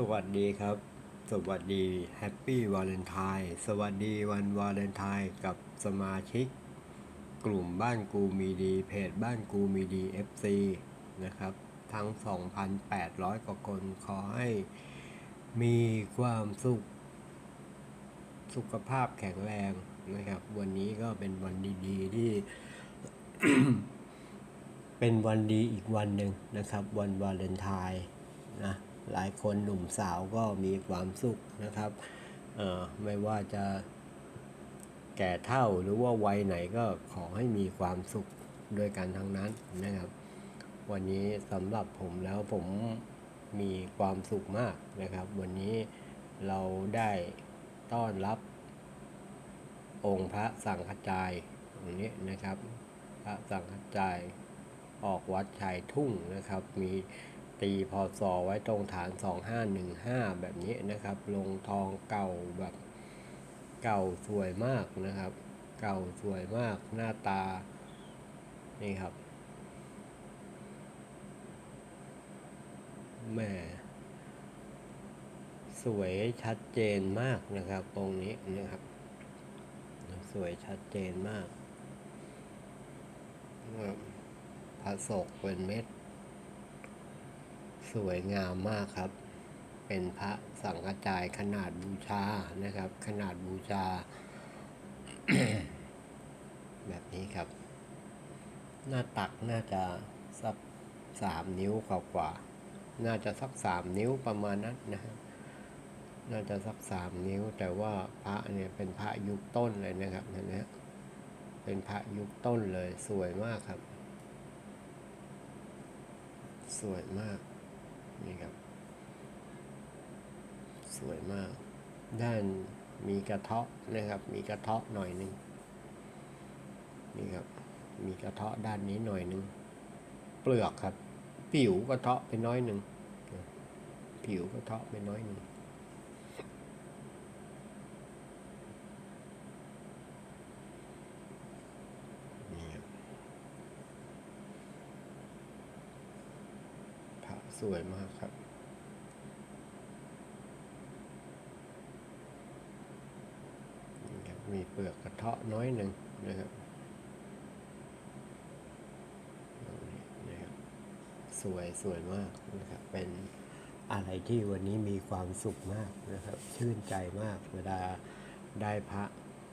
สวัสดีครับ สวัสดีแฮปปี้วาเลนไทน์สวัสดีวันวาเลนไทน์กับสมาชิก กลุ่มบ้านกูมีดี เพจบ้านกูมีดี FC นะครับ ทั้ง 2,800 กว่าคน ขอให้มีความสุข สุขภาพแข็งแรงนะครับ วันนี้ก็เป็นวันดีๆ ที่ เป็นวันดีอีกวันหนึ่งนะครับ วันวาเลนไทน์นะ หลายคนหนุ่มสาวก็มีความสุขนะครับเอ่อไม่ว่าจะแก่เท่าหรือว่าวัยไหนก็ขอให้มีความสุขด้วยกันทั้งนั้นนะครับ วันนี้สำหรับผมแล้วผมมีความสุขมากนะครับ วันนี้เราได้ต้อนรับ องค์พระสังฆจายอย่างนี้นะครับ พระสังฆจายออกวัดชายทุ่งนะครับมี ตีพอสอไว้ตรงฐาน 2515 แบบนี้นะครับ ลงทองเก่าแบบเก่าสวยมากนะครับ เก่าสวยมากหน้าตา นี่ครับแม่สวยชัดเจนมากนะครับตรงนี้นะครับ สวยชัดเจนมากนะครับพระศกเป็นเม็ด สวยงามมากครับ เป็นพระสังฆจายขนาดบูชานะครับ ขนาดบูชา แบบนี้ครับ หน้าตักน่าจะสักสามนิ้วกว่าๆน่าจะสักสามนิ้วประมาณนั้นนะน่าจะสักสามนิ้ว แต่ว่าพระเนี่ยเป็นพระยุคต้นเลยนะครับเห็นไหมเป็นพระยุคต้นเลยสวยมากครับ สวยมาก นี่ครับ สวยมาก ด้านมีกระเทาะนะครับ มีกระเทาะหน่อยหนึงนี่ครับ มีกระเทาะด้านนี้หน่อยหนึงเปลือกครับ ผิวกระเทาะไปน้อยหนึ่งผิวกระเทาะไปน้อยหนึ่ง นี่ครับพระส วยมากครับ มีเปลือกกระเทาะน้อยหนึ่งนะครับตรงนี้นะครับสวยสวยมากนะครับ เป็นอะไรที่วันนี้มีความสุขมากนะครับ ชื่นใจมากเวลาได้พระ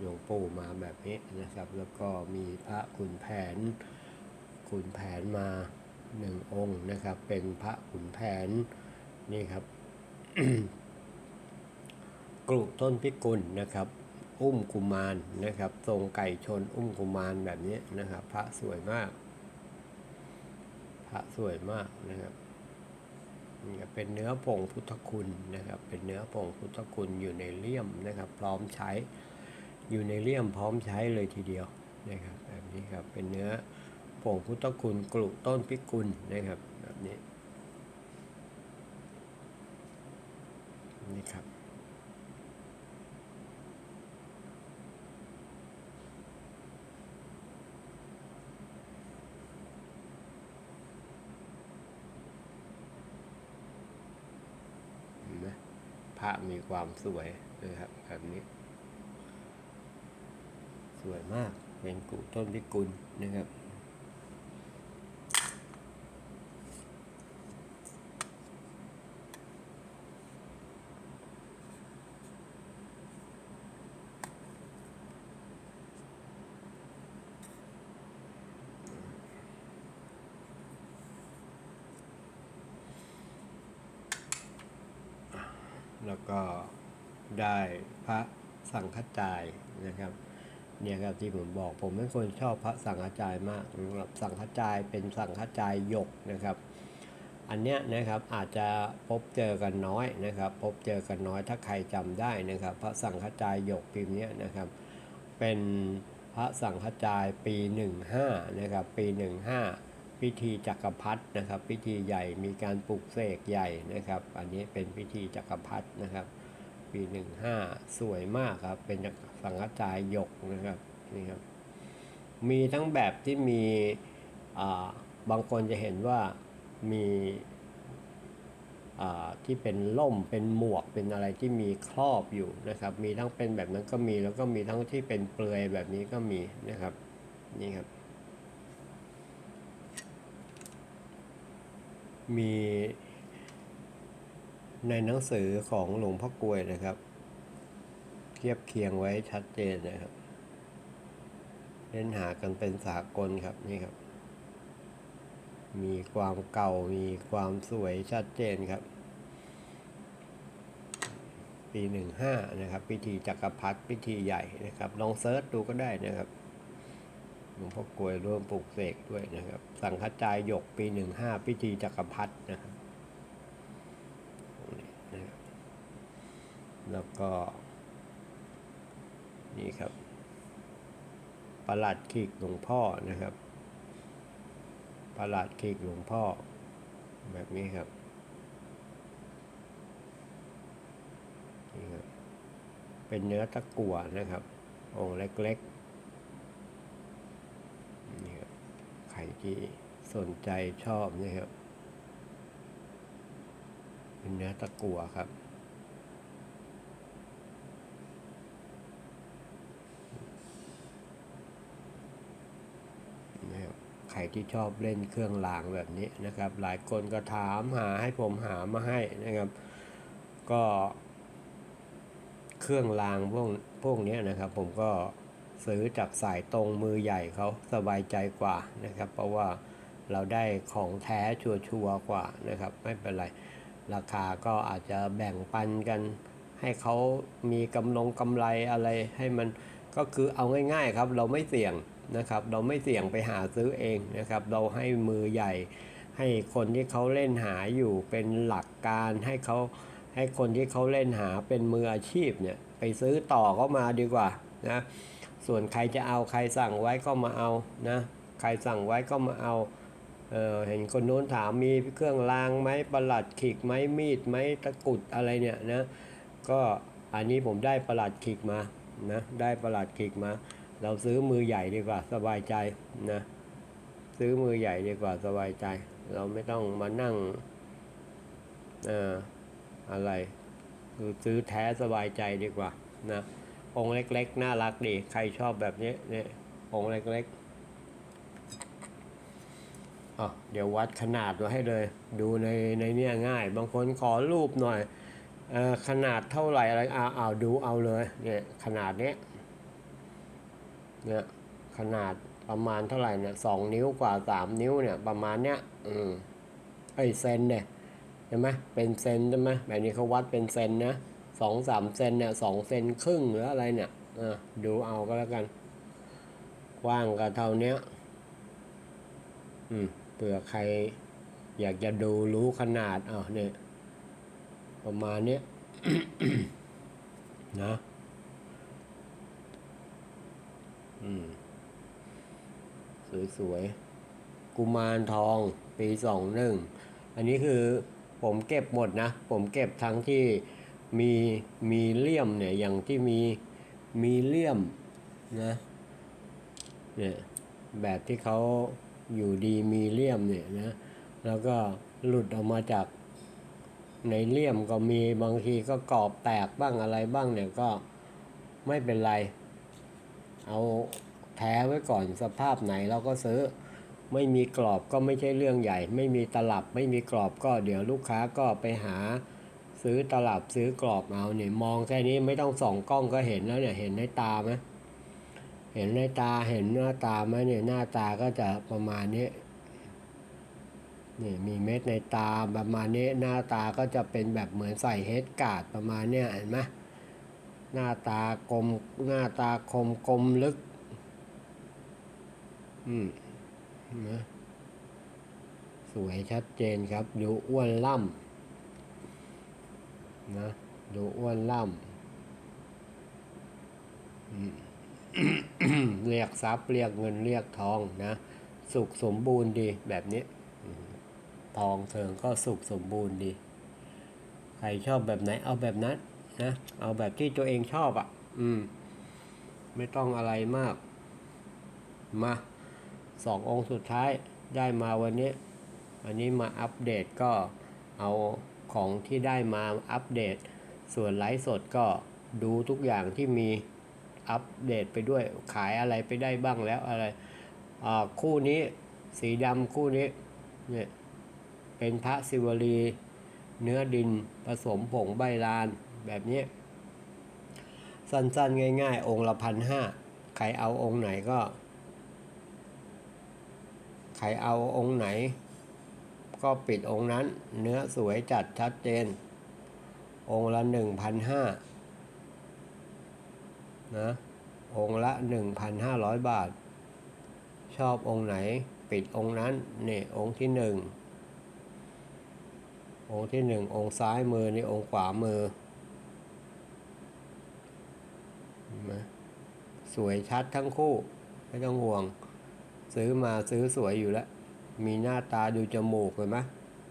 หลวงปู่มาแบบนี้นะครับ แล้วก็มีพระขุนแผนขุนแผนมา หนึ่งองค์นะครับ เป็นพระขุนแผนนี่ครับกรุต้นพิกุลนะครับ อุ้มกุมารนะครับ ทรงไก่ชนอุ้มกุมารแบบนี้นะครับ พระสวยมาก พระสวยมากนะครับนี่ครับเป็นเนื้อผงพุทธคุณนะครับ เป็นเนื้อผงพุทธคุณอยู่ในเลี่ยมนะครับ พร้อมใช้ อยู่ในเลี่ยมพร้อมใช้เลยทีเดียวนะครับ แบบนี้ครับเป็นเนื้อ ผงพุทธคุณกรุต้นพิกุลนะครับแบบนี้นี่ครับเห็นไหมพระมีความสวยนะครับแบบนี้ สวยมากเป็นกุต้นพิกุลนะครับ แล้วก็ได้พระสังฆจายนะครับเนี่ยครับที่ผมบอกผมเป็นคนชอบพระสังฆจายมากสำหรับสังฆจายเป็นสังฆจายหยกนะครับ อันเนี้ยนะครับอาจจะพบเจอกันน้อยนะครับ พบเจอกันน้อยถ้าใครจำได้นะครับ พระสังฆจายหยกพิมพ์เนี้ยนะครับ เป็นพระสังฆจายปี 15นะครับปี 15 พิธีจักรพรรดินะครับพิธีใหญ่มีการปลุกเสกใหญ่นะครับ อันนี้เป็นพิธีจักรพรรดินะครับ ปี15สวยมากครับ เป็นสังฆจายหยกนะครับนี่ครับ มีทั้งแบบที่มีอ่าบางคนจะเห็นว่ามีอ่าที่เป็นล่มเป็นหมวกเป็นอะไรที่มีครอบอยู่นะครับ มีทั้งเป็นแบบนั้นก็มีแล้วก็มีทั้งที่เป็นเปลือยแบบนี้ก็มีนะครับนี่ครับ มีในหนังสือของหลวงพ่อกลวยนะครับ เทียบเคียงไว้ชัดเจนนะครับเล่นหากันเป็นสากลครับนี่ครับ มีความเก่ามีความสวยชัดเจนครับ ปีหนึ่งห้านะครับ พิธีจักรพรรดิพิธีใหญ่นะครับ ลองเซิร์ชดูก็ได้นะครับ หลวงพ่อกลวยร่วมปลูกเสกด้วยนะครับ สังฆจายหยกปีหนึ่งห้าพิธีจักรพรรดินะครับแล้วก็นี่ครับประหลัดขีกหลวงพ่อนะครับประหลัดขีกหลวงพ่อ แบบนี้ครับนี่ครับ เป็นเนื้อตะกั่วนะครับ องค์เล็กๆนี่ครับใค รที่สนใจชอบนี่ครับเป็นเนื้อตะกั่วครับนะครับ ใครที่ชอบเล่นเครื่องรางแบบนี้นะครับ หลายคนก็ถามหาให้ผมหามาให้นะครับ ก็เครื่องรางพวกพวกนี้นะครับ ผมก็ ซื้อจากสายตรงมือใหญ่เขาสบายใจกว่านะครับ เพราะว่าเราได้ของแท้ชัวร์กว่านะครับ ไม่เป็นไร ราคาก็อาจจะแบ่งปันกัน ให้เขามีกำลงกำไรอะไรให้มันก็คือเอาง่ายๆครับเราไม่เสี่ยงนะครับ เราไม่เสี่ยงไปหาซื้อเองนะครับ เราให้มือใหญ่ ให้คนที่เขาเล่นหาอยู่เป็นหลักการให้เขาให้คนที่เขาเล่นหาเป็นมืออาชีพเนี่ยไปซื้อต่อก็มาดีกว่านะ ส่วนใครจะเอาใครสั่งไว้ก็มาเอานะใครสั่งไว้ก็มาเอาเออเห็นคนโน้นถามมีเครื่องรางไหมประหลัดขีกไหมมีดไหมตะกุดอะไรเนี่ยนะก็อันนี้ผมได้ประหลัดขีกมานะได้ประหลัดขีกมา เราซื้อมือใหญ่ดีกว่าสบายใจนะซื้อมือใหญ่ดีกว่าสบายใจ เราไม่ต้องมานั่งอ่ออะไรคือซื้อแท้สบายใจดีกว่านะ องค์เล็กๆ น่ารักดี ใครชอบแบบนี้เนี่ยองค์เล็กๆอ๋อเดี๋ยววัดขนาดมาให้เลย ดูในในเนี่ยง่าย บางคนขอรูปหน่อยอ่อขนาดเท่าไหร่อะไรเอาเอาดูเอาเลยเนี่ยขนาดเนี้ยเนี่ยขนาดประมาณเท่าไหร่เนี่ยสองนิ้วกว่าสามนิ้วเนี่ยประมาณเนี้ยอืมไอยเซนเนี่ยใช่ไหมเป็นเซนใช่ไหมแบบนี้เขาวัดเป็นเซนนะ สองสามเซนเนี่ยสองเซนครึ่งหรืออะไรเนี่ยอะดูเอาก็แล้วกัน กว้างก็เท่านี้อืมเผื่อใครอยากจะดูรู้ขนาดอ้าเนี่ยประมาณนี้นะอืม สวยๆ กุมารทองปีสองหนึ่ง อันนี้คือผมเก็บหมดนะ ผมเก็บทั้งที่ มีมีเลี่ยมเนี่ยอย่างที่มีมีเลี่ยมนะเนี่ยแบบที่เขาอยู่ดีมีเลี่ยมเนี่ยนะแล้วก็หลุดออกมาจากในเลี่ยมก็มีบางทีก็กรอบแตกบ้างอะไรบ้างเนี่ยก็ไม่เป็นไร เอาแท้ไว้ก่อนสภาพไหนเราก็ซื้อไม่มีกรอบก็ไม่ใช่เรื่องใหญ่ ไม่มีตลับไม่มีกรอบก็เดี๋ยวลูกค้าก็ไปหา ซื้อตลับซื้อกรอบเอาเนี่ยมองแค่นี้ไม่ต้องส่องกล้องก็เห็นแล้วเนี่ยเห็นในตาไหมเห็นในตาเห็นหน้าตาไหมเนี่ยหน้าตาก็จะประมาณนี้นี่มีเม็ดในตาประมาณนี้หน้าตาก็จะเป็นแบบเหมือนใส่เฮดการ์ดประมาณเนี้ยเห็นไหมหน้าตากลมหน้าตาคมกลมลึก อืมนะสวยชัดเจนครับดูอ้วนล่ำ นะดูอ้วนล่ำเรียกทรัพย์เรียกเงินเรียกทองนะ สุขสมบูรณ์ดีแบบนี้ทองเถิงก็สุขสมบูรณ์ดี ใครชอบแบบไหน เอาแบบนั้นนะเอาแบบที่ตัวเองชอบอะ่ะ อืม ไม่ต้องอะไรมาก มาสององค์สุดท้ายได้มาวันนี้ อันนี้มาอัปเดตก็เอา ของที่ได้มาอัปเดต ส่วนไลฟ์สดก็ดูทุกอย่างที่มีอัปเดตไปด้วยขายอะไรไปได้บ้างแล้วอะไรคู่นี้สีดำคู่นี้เนี่ยเป็นพระศิวลี เนื้อดินผสมผงใบลานแบบนี้ สั้นๆง่ายๆ องค์ละพันห้าใครเอาองค์ไหนก็ ใครเอาองค์ไหน ก็ปิดองค์นั้น เนื้อสวยจัดชัดเจน องค์ละหนึ่งพันห้านะองค์ละหนึ่งพันห้าร้อยบาท ชอบองค์ไหน ปิดองค์นั้นนี่องค์ที่หนึ่งองค์ที่หนึ่งองค์ซ้ายมือนี่องค์ขวามือเห็นไหมสวยชัดทั้งคู่ ไม่ต้องห่วง ซื้อมาซื้อสวยอยู่แล้ว มีหน้าตาดูจมูกเลยไหม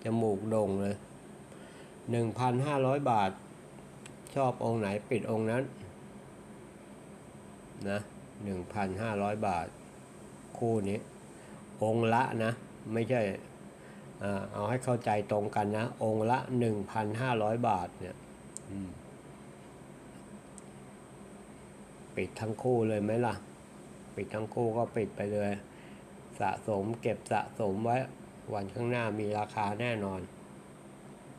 จมูกโด่งเลยหนึ่งพันห้าร้อยบาท ชอบองค์ไหนปิดองค์นั้น นะหนึ่งพันห้าร้อยบาท คู่นี้ องค์ละนะ ไม่ใช่อเอาให้เข้าใจตรงกันนะ องค์ละหนึ่งพันห้าร้อยบาทเนี่ยปิดทั้งคู่เลยไหมล่ะ ปิดทั้งคู่ก็ปิดไปเลย สะสมเก็บสะสมไว้วันข้างหน้ามีราคาแน่นอน